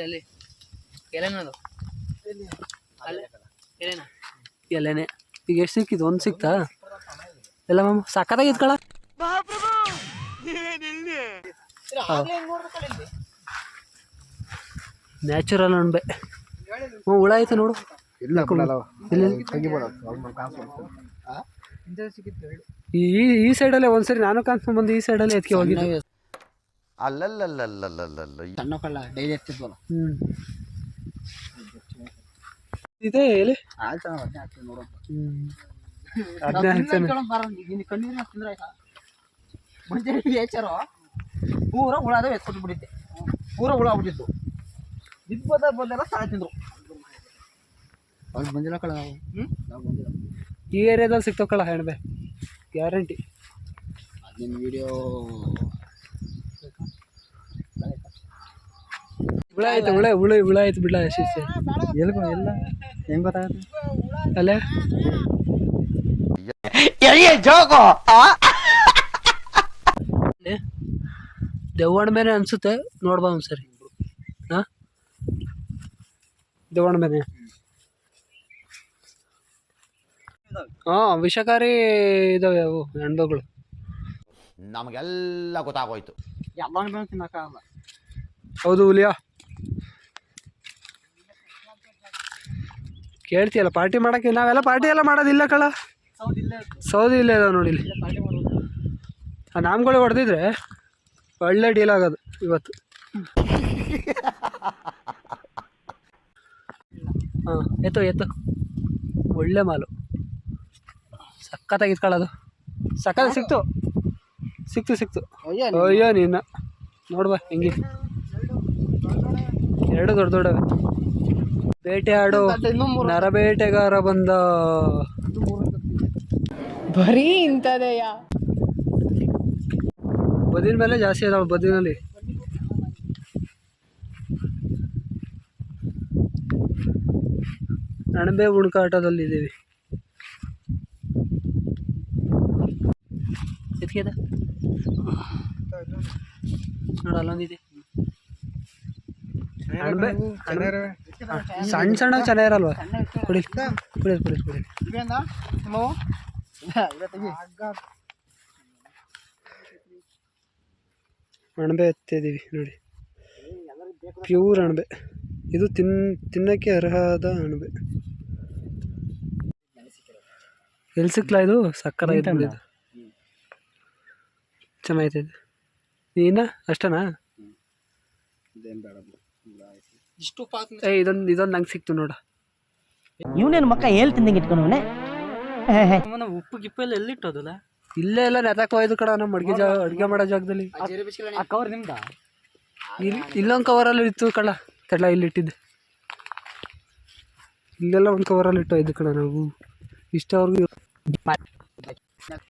ಅಲ್ಲಿ ಎಲೆನದು ಎಲೆನಾ ಎಲೆನೆ? ಈಗ ಎಷ್ಟು ಸಿಕ್ಕಿದ್ದು? ಒಂದು ಸಿಕ್ತಾ? ಎಲ್ಲ ಮ್ಯಾಮ್ ಸಕ್ಕತ್ತಾಗಿ ಇದ್ಕಳ ನ್ಯಾಚುರಲ್ ಅಣ್ಬೆ ಹ್ಞೂ ಹುಳ ಐತೆ ನೋಡು. ಇಲ್ಲ ಇಲ್ಲಿ ಈ ಈ- ಸೈಡಲ್ಲೇ ಒಂದ್ಸರಿ ನಾನು ಕಾಣಿಸ್ಕೊಂಡ್ ಬಂದು ಈ ಸೈಡಲ್ಲೇ ಎತ್ಕೆ ಹೋಗಿದ್ದೆ. ಅಲ್ಲಲ್ಲಲ್ಲಲ್ಲಲ್ಲಲ್ಲ ಸಣ್ಣ ಕಳ್ಳ ಡೈಲಿ ಎತ್ತಿದ್ವಲ್ಲ ಹ್ಞೂ ಇದೆ ಹೇಳಿ. ಆಯ್ತು ಅದನ್ನೇ ಅದನ್ನೇ ಹಾಕ್ತಾನೆ ನಿನ್ನ ಏಚಾರು ಪೂರ ಹುಳ ಅದಾವ ಎತ್ಕೊಂಡು ಬಿಡಿದ್ದೆ ಪೂರ ಹುಳ ಆಗ್ಬಿಟ್ಟಿದ್ದು ಇದು ಬಂದ ಬಂದೆಲ್ಲ ಸಾಲ ತಿಂದ್ರು. ಅವ್ರು ಬಂದಿಲ್ಲ ಕಳ ನಾವು. ಹ್ಞೂ ನಾವು ಬಂದಿಲ್ಲ. ಈ ಏರಿಯಾದಲ್ಲಿ ಸಿಗ್ತಾವ ಕಳ ಹೆಣ್ಬೆ ಗ್ಯಾರಂಟಿ. ನಿಮ್ಮ ವಿಡಿಯೋ ಹುಳ ಆಯ್ತು ಹುಳ ಹುಳ ಹುಳ ಐತೆ ಬಿಡ್ಲ ಶಿಸ್ತೆ ಎಲ್ಗೋ ಎಲ್ಲ? ಹೆಂಗ್ ಗೊತ್ತಾಗತ್ತೆ? ಅಲ್ಲೇ? ದೆವ್ವಣ ಮೇಲೆ ಅನ್ಸುತ್ತೆ ನೋಡ್ಬಾ ಒಂದ್ಸರಿ. ಹಾ ದೆವ್ವಣ ಮೇಲೆ. ಹಾ ವಿಷಕಾರಿ ಇದಾವೆ ಅವು ಹೆಣ್ಮಗಳು. ನಮಗೆಲ್ಲ ಗೊತ್ತಾಗೋಯ್ತು. ಎಲ್ಲಾನು ಬೇಡ ತಿನ್ನಕ್ಕಾಗಲ್ಲ. ಹೌದು ಹುಲಿಯಾ? ಕೇಳ್ತೀಯಲ್ಲ ಪಾರ್ಟಿ ಮಾಡೋಕ್ಕೆ ನಾವೆಲ್ಲ ಪಾರ್ಟಿ ಎಲ್ಲ ಮಾಡೋದಿಲ್ಲ ಕಳ ಸೌದಿ ಇಲ್ಲೇ ಇದಾವೆ ನೋಡಿ ಇಲ್ಲಿ. ಮಾಡೋದು ಆ ನಾಮ್ಗಳು ಹೊಡೆದಿದ್ರೆ ಒಳ್ಳೆ ಡೀಲ್ ಆಗೋದು ಇವತ್ತು. ಹಾಂ ಎತ್ತು ಎತ್ತು. ಒಳ್ಳೆ ಮಾಲು. ಸಖತ್ತಾಗಿ ಇತ್ಕೊಳ್ಳೋದು ಸಖತ್ ಸಿಕ್ತು. ಸಿಕ್ತು ಸಿಕ್ತು. ಅಯ್ಯ ಅಯ್ಯೋ ನಿನ್ನ. ನೋಡ್ಬಾ ಹೆಂಗೆ. ಎರಡು ದೊಡ್ಡ ದೊಡ್ಡವೆ. ಬೇಟೆ ಆಡೋ ನರಬೇಟೆಗಾರ ಬಂದ. ಬರೀ ಇಂಥದೆಯ. ಬದಿನ ಮೇಲೆ ಜಾಸ್ತಿ ಇದಾವೆ ಬದಿನಲ್ಲಿ. ಅಣಬೆ ಹುಡುಕಾಟದಲ್ಲಿದ್ದೀವಿ. ಎತ್ಕೆದ ನೋಡ ಅಲ್ಲೊಂದಿದೆ. ಅಣಬೆ ಅಣಬೆ- ಸಣ್ಣ ಸಣ್ಣ ಚೆನ್ನಾಗಿರಲ್ವಾ ಕುಡಿ ಕುಡಿ ಕುಡಿ ಕುಡಿ ಅಣಬೆ ಎತ್ತಿದ್ದೀವಿ ನೋಡಿ. ಪ್ಯೂರ್ ಅಣಬೆ. ಇದು ತಿನ್ ತಿನ್ನಕ್ಕೆ ಅರ್ಹದ ಅಣಬೆ. ಎಲ್ಲಿ ಸಿಕ್ಲಾ ಇದು? ಸಕ್ಕರ ನೋಡಿ ಇದು ಚೆನ್ನಾಗೈತೆ ಇದು. ನೀನ? ಅಷ್ಟನಾ? ಇದೇನು ಬೇಡ ಬಿಡು. ಇಷ್ಟು ಪಾಕ್ ಏ ಇದೊಂದು ಇದೊಂದು ನಂಗೆ ಸಿಕ್ತು ನೋಡ. ಇವನೇನು ಮಕ್ಕ ಹೇಳ್ತಿದ್ದಂಗೆ ಇಟ್ಕೊಂಡವನೆ ಉಪ್ಪು ಗಿಪ್ಪು ಎಲ್ಲ ಎಲ್ಲಿಟ್ಟೋದಲ್ಲ? ಇಲ್ಲೇ ಎಲ್ಲ ನೆತಾಕ್ ಹೋಯ್ದು ಕಡ ನಮ್ಮ ಅಡುಗೆ ಜಾಗ ಅಡುಗೆ ಮಾಡೋ ಜಾಗದಲ್ಲಿ. ಆ ಕವರ್ ನಿಮ್ದ? ಇಲ್ಲಿ ಇಲ್ಲೊಂದು ಕವರಲ್ಲಿ ಇತ್ತು ಕಡ ತಡ ಇಲ್ಲಿ ಇಟ್ಟಿದ್ದೆ. ಇಲ್ಲೆಲ್ಲ ಒಂದು ಕವರಲ್ಲಿ ಇಟ್ಟು ಇದ್ದು ಕಣ ನಾವು. ಇಷ್ಟವರೆಗೂ